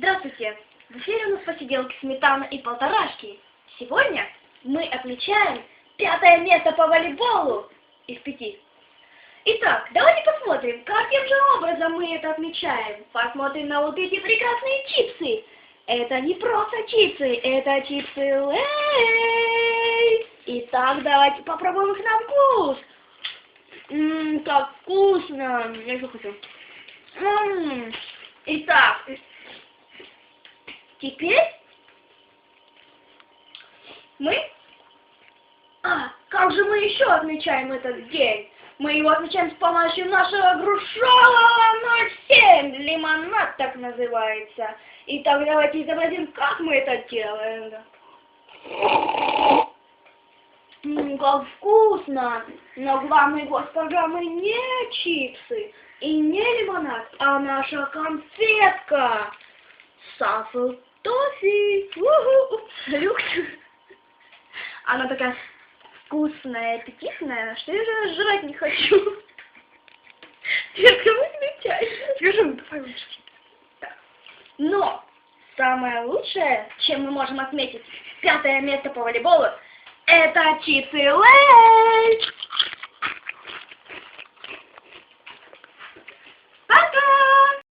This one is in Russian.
Здравствуйте! В эфире у нас посиделки сметана и полторашки. Сегодня мы отмечаем пятое место по волейболу из пяти. Итак, давайте посмотрим, каким же образом мы это отмечаем. Посмотрим на вот эти прекрасные чипсы. Это не просто чипсы, это чипсы Лейс. Итак, давайте попробуем их на вкус. Ммм, как вкусно. Я еще хочу. Ммм. Итак, теперь мы... А, как же мы еще отмечаем этот день? Мы его отмечаем с помощью нашего грушевого 07, лимонад так называется. Итак, давайте изобразим, как мы это делаем. Ммм, как вкусно! Но главный гость программы не чипсы и не лимонад, а наша конфетка. Сафл тофи. Люкс. Она такая вкусная, аппетитная, что я уже жрать не хочу. Теперь выключай. Скажи, ну давай лучше. Но самое лучшее, чем мы можем отметить пятое место по волейболу, это чипсы Лейс.